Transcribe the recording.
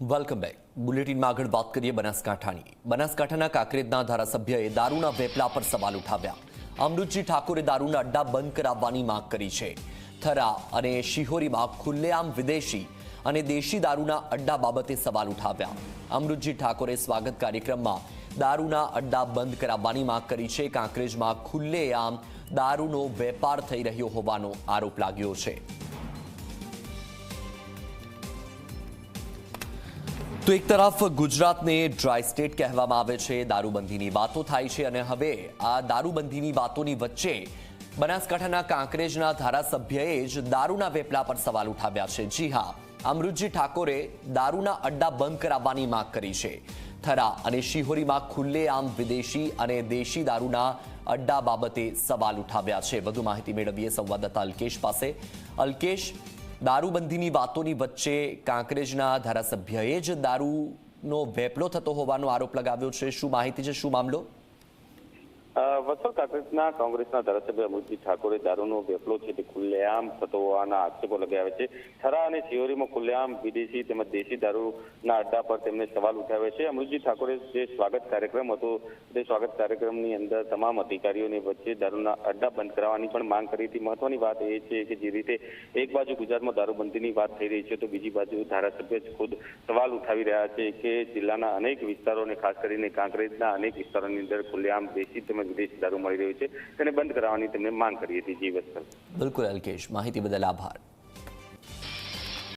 Welcome back બુલેટિનમાં આગળ વાત કરીએ બનાસકાંઠાની. બનાસકાંઠાના કાંકરેજના ધારાસભ્યએ દારૂના વેપલા પર સવાલ ઉઠાવ્યા. અમૃતજી ઠાકોરે દારૂના અડ્ડા બંધ કરાવવાની માંગ કરી છે. થરા અને શિહોરીમાં ખુલ્લેઆમ વિદેશી અને દેશી દારૂના અડ્ડા બાબતે સવાલ ઉઠાવ્યા. અમૃતજી ઠાકોરે સ્વાગત કાર્યક્રમમાં દારૂના અડ્ડા બંધ કરાવવાની માંગ કરી છે. કાંકરેજમાં ખુલ્લેઆમ દારૂનો વેપાર થઈ રહ્યો હોવાનો આરોપ લાગ્યો છે. તો એક તરફ ગુજરાતને ડ્રાય સ્ટેટ કહેવામાં આવે છે, દારૂબંધીની વાતો થાય છે અને હવે આ દારૂબંધીની વાતોની વચ્ચે બનાસકાંઠાના કાંકરેજના ધારાસભ્યએ જ દારૂના વેપલા પર સવાલ ઉઠાવ્યા છે. જી હા, અમૃતજી ઠાકોરે દારૂના અડ્ડા બંધ કરાવવાની માંગ કરી છે. થરા અને શિહોરીમાં ખુલ્લેઆમ વિદેશી અને દેશી દારૂના અડ્ડા બાબતે સવાલ ઉઠાવ્યા છે. વધુ માહિતી મેળવીએ સંવાદદાતા અલ્કેશ પાસે. અલ્કેશ દારૂબંધીની વાતોની વચ્ચે કાંકરેજના ધારાસભ્યએ જ દારૂનો વેપલો થતો હોવાનો આરોપ લગાવ્યો છે. શું માહિતી છે? શું મામલો? વત્સલ કાંકરેજના કોંગ્રેસના ધારાસભ્ય અમૃતજી ઠાકોરે દારૂનો વેપલો છે તે ખુલ્લેઆમ થતો હોવાના આક્ષેપો લગાવ્યા છે. થરા અને શિયોરીમાં ખુલ્લેઆમ વિદેશી તેમજ દેશી દારૂના અડ્ડા પર તેમને સવાલ ઉઠાવ્યા છે. અમૃતજી ઠાકોરે જે સ્વાગત કાર્યક્રમ હતો, તે સ્વાગત કાર્યક્રમની અંદર તમામ અધિકારીઓની વચ્ચે દારૂના અડ્ડા બંધ કરાવવાની પણ માંગ કરી હતી. મહત્વની વાત એ છે કે જે રીતે એક બાજુ ગુજરાતમાં દારૂબંધીની વાત થઈ રહી છે, તો બીજી બાજુ ધારાસભ્ય જ ખુદ સવાલ ઉઠાવી રહ્યા છે કે જિલ્લાના અનેક વિસ્તારો અને ખાસ કરીને કાંકરેજના અનેક વિસ્તારોની અંદર ખુલ્લેઆમ દેશી તેમજ વિદેશી દારૂ મળી રહ્યું છે તેને બંધ કરાવવાની તેમને માંગ કરી હતી જી વત્સલ. બિલકુલ અલ્કેશ, માહિતી બદલ આભાર.